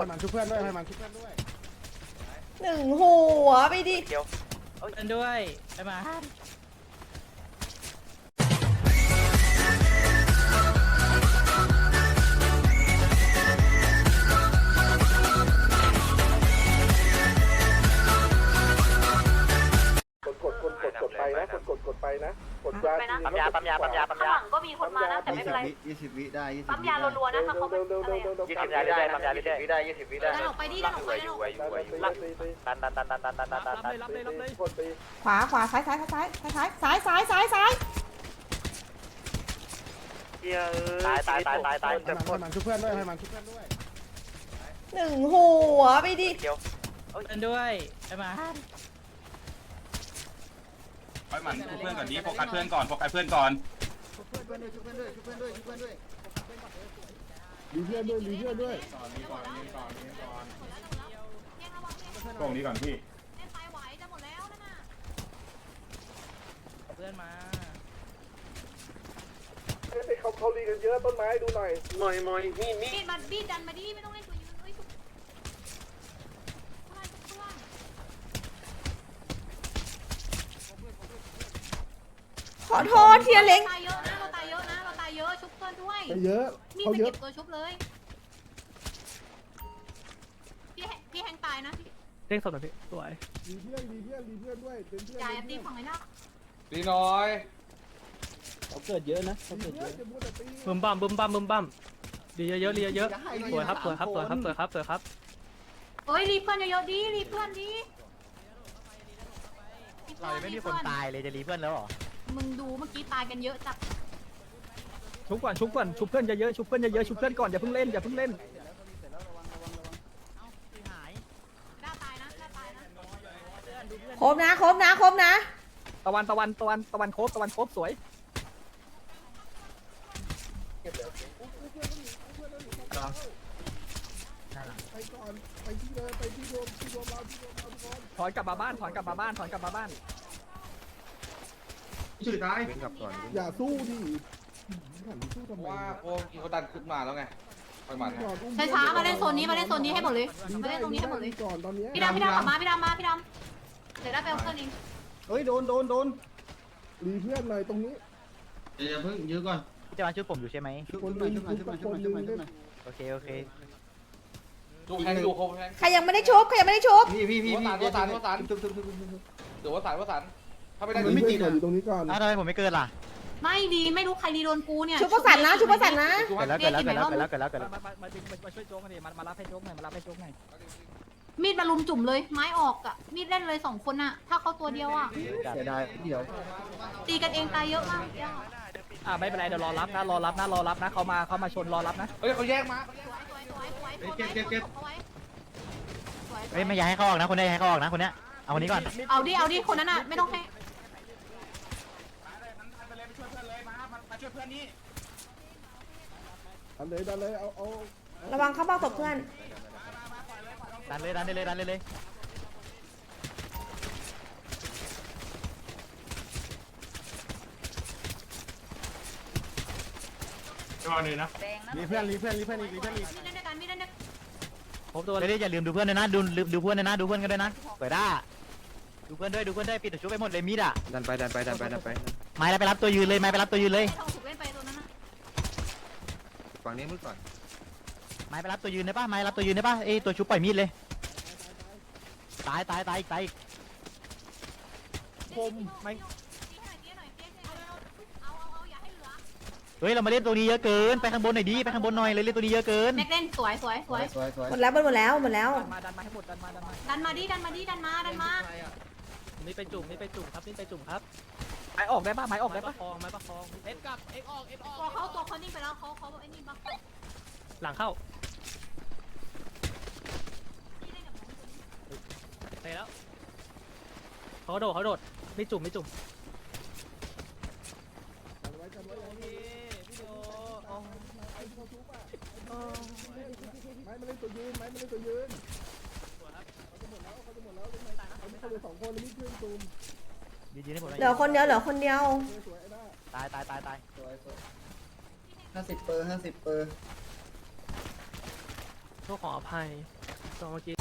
ให้มันชุบเพื่อนด้วยให้มันชุบเพื่อนด้วยหนึ่งหัวไปดิเดียวเดินด้วยไปมากดกดกดกดกดไปนะกดกดกด ไปนะกดยาปั๊มยาปั๊มยาปั๊มยาปั๊มข้างยาหลังก็มีคนมานะแต่ไม่เป็นไรยี่สิบวิได้ยี่สิบปั๊มยารัวๆนะถ้าเขาไม่เร็วอะไรเร็วอะเร็วยี่สิบวิได้ปั๊มยายี่สิบวิได้ยี่สิบวิได้ดันออกไปดิดันออกไปอยู่ดันออกอยู่ไปอยู่อยู่ตันตันตันตันตันตันตันตันรับเลยรับเลยรับเลยกดตีขวาขวาซ้ายซ้ายซ้ายซ้ายซ้ายซ้ายซ้ายซ้ายซ้ายตายตายตายตายตายให้มันให้มันชุบเพื่อนด้วยให้มันชุบเพื่อนด้วยหนึ่งหัวไปดิเดียวเดินด้วยไปมา ไปหมั่นชุบเพื่อนก่อนดิโฟกัสเพื่อนก่อนโฟกัสเพื่อนก่อนชุบเพื่อนด้วยชุบเพื่อนด้วยชุบเพื่อนด้วยชุบเพื่อนด้วยรีเพื่อนด้วยรีเพื่อนด้วยตรงนี้ก่อนพี่เล่นไปไหวจะหมดแล้วนั่นน่ะเพื่อนมาเขาเขาลีกันเยอะต้นไม้ดูหน่อยบีดมาบีดดันมาดิไม่ต้องเล่นตัวยืนเฮ้ยทุกเพื่อนทุกเพื่อน ขอโทษเทียเล็ก ตายเยอะนะเราตายเยอะนะเราตายเยอะชุบเพื่อนด้วยไปเยอะมีเขาไปเยอะเก็บตัวชุบเลยพี่แฮพี่แฮงตายนะพี่เรียกสดหน่อยพี่สวยรีเพื่อนรีเพื่อนรีเพื่อนด้วยเป็นเพื่อนยายตีฝั่งไหนนะดีน้อย เขาเกิดเยอะนะเขารีเกิดเยเพื่อนอะจะพูดแต่ตีบึมบัมบึมบัมบึมบัมดีเยอะๆดีเยอะๆสวยครับสวยครับสวยครับสวยครับสวยครับเฮ้ยรีบเพื่อนเยอะๆดิรีบเพื่อนดิเรายังไม่มีคนตายเลยจะรีเพื่อนแล้วหรอ มึงดูเมื่อกี้ตายกันเยอะจัดชุบก่อนชุบก่อนชุบเพื่อนเยอะๆชุบเพื่อนเยอะๆชุบเพื่อนก่อนอย่าเพิ่งเล่นอย่าเพิ่งเล่นด้าตายนะด้าตายนะ ครบนะครบนะครบนะตะวันตะวันตะวันตะวันโคบตะวันโคบสวยไปก่อนไปที่เดินไปที่รวมที่รวมเราที่รวมเราทุกคนถอนกลับมาบ้านถอนกลับมาบ้าน ถอนกลับมาบ้านสุดท้ายอย่าสู้ดิหันสู้ทำไมว่าโอ้เขาดันขึ้นมาแล้วไงไปหมันก่อนอุ้มช้าๆมาเล่นโซนนี้มาเล่นโซนนี้ให้หมดเลยมาเล่นตรงนี้ให้หมดเลยก่อนตอนนี้พี่ดำพี่ดำกลับมาพี่ดำมาพี่ดำเดี๋ยวได้ไปเอาเพื่อนเองเฮ้ยโดนโดนโดนรีเพื่อนหน่อยตรงนี้ เดี๋ยวเพิ่งยื้อก่อนพี่จะมาช่วยผมอยู่ใช่ไหมชุบหน่อยชุบหน่อยชุบหน่อยชุบหน่อยชุบหน่อยชุบหน่อยโอเคโอเคดูแทงดูโคแทงใครยังไม่ได้ชุบใครยังไม่ได้ชุบพี่พี่พี่พี่ว่าสารว่าสารชุบชุบชุบชุบชุบหรือว่าสารว่าสาร ถ้าไม่ได้มันไม่ติดรีอะเพื่อนก่อนอยู่ตรงนี้ก่อนอ้าวทำไมผมไม่เกินล่ะไม่ดีไม่รู้ใครดีโดนกูเนี่ยชุบประสันนะชุบประสันนะเกิดแล้วเกิดแล้วเกิดแล้วเกิดแล้วเกิดแล้วเกิดแล้วมามามามามาช่วยโจ๊กกันดิมามารับให้โจ๊กหน่อยมารับให้โจ๊กหน่อยมีดมาลุมจุ่มเลยไม้ออกอะมีดเล่นเลยสองคนอะถ้าเขาตัวเดียวอะเสียดายเดี๋ยวตีกันเองตายเยอะมากอ่าไม่เป็นไรเดี๋ยวรอรับนะรอรับนะรอรับนะเขามาเขามาชนรอรับนะเฮ้ยเขาแยกมาเก็บเก็บเก็บเฮ้ยไม่อยากให้เขาออกนะคนนี้ให้เขาออกนะคนเนี้ยเอาคนนี้ก่อนเอาดิเอาดิคนนั้นอะไม่ต้องให้ ไปเลยไปช่วยเพื่อนเลยมามา ช่วยเพื่อนนี่ดันเลยดันเลยเอาเอาระวังเข้าเบ้าตบเพื่อน ดันเลยดันเลยดันเลยเลยรีเพื่อนรีเพื่อนรีเพื่อนอีกรีเพื่อนอีกมีดเล่นด้วยกันมีดเล่นด้วยครบตัวเดี๋ยวอย่าลืมดูเพื่อนด้วยนะดูดูเพื่อนด้วยนะดูเพื่อนกันด้วยนะเปิดด้า ดูเพื่อนด้วยดูเพื่อนด้วยปิดตัวชุบไปหมดเลยมีดอะดันไปดันไปดันไปดันไปไม้แล้วไปรับตัวยืนเลยไม้ไปรับตัวยืนเลยทองถูกเล่นไปตัวนั้นอะฝั่งนี้มือก่อนไม้ไปรับตัวยืนได้ป่ะไม้รับตัวยืนได้ป่ะเอ้ยตัวชุบปล่อยมีดเลยตายตายตายอีกตายอีกคมไม่เอาเอาเอาอย่าให้เหลือเฮ้ยเรามาเล่นตัวนี้เยอะเกินไปข้างบนหน่อยดิไปข้างบนหน่อยเลยเล่นตัวนี้เยอะเกินแม็กเล่นสวยสวยสวย สวยสวยหมดแล้วหมดแล้วหมดแล้ว ดันมาดันมาให้หมดดันมาดันมา ดันมาดิดันมาดิดันมาดั นมานี่ไปจุ่มนี่ไปจุ่มครับนี่ไปจุ่มครับไม้ออกได้ป่ะไม้ออกได้ป่ะคองไม้ประคองเอ็ดกลับเอ็ดออกเอ็ดออกตัวเขาตัวเขานิ่งไปแล้วเขาเขาไอ้นี่บัฟหลังเข้าพี่เล่นกับน้องคนนี้ไปแล้วเขาโดดเขาโดดไม่จุ่มไม่จุ่มกันไว้กันไว้อย่างนี้พี่โดไอ้เขาทุบอะไม้มาเล่นตัวยืนไม้มาเล่นตัวยืน ยืนยืนให้ผมหน่อยเหลือคนเดียวเหลือคนเดียวสวยไอ้ด้าตายตายตายตายสวยสวยห้าสิบเปอร์ห้าสิบเปอร์โทษขออภัยตัวเมื่อกี้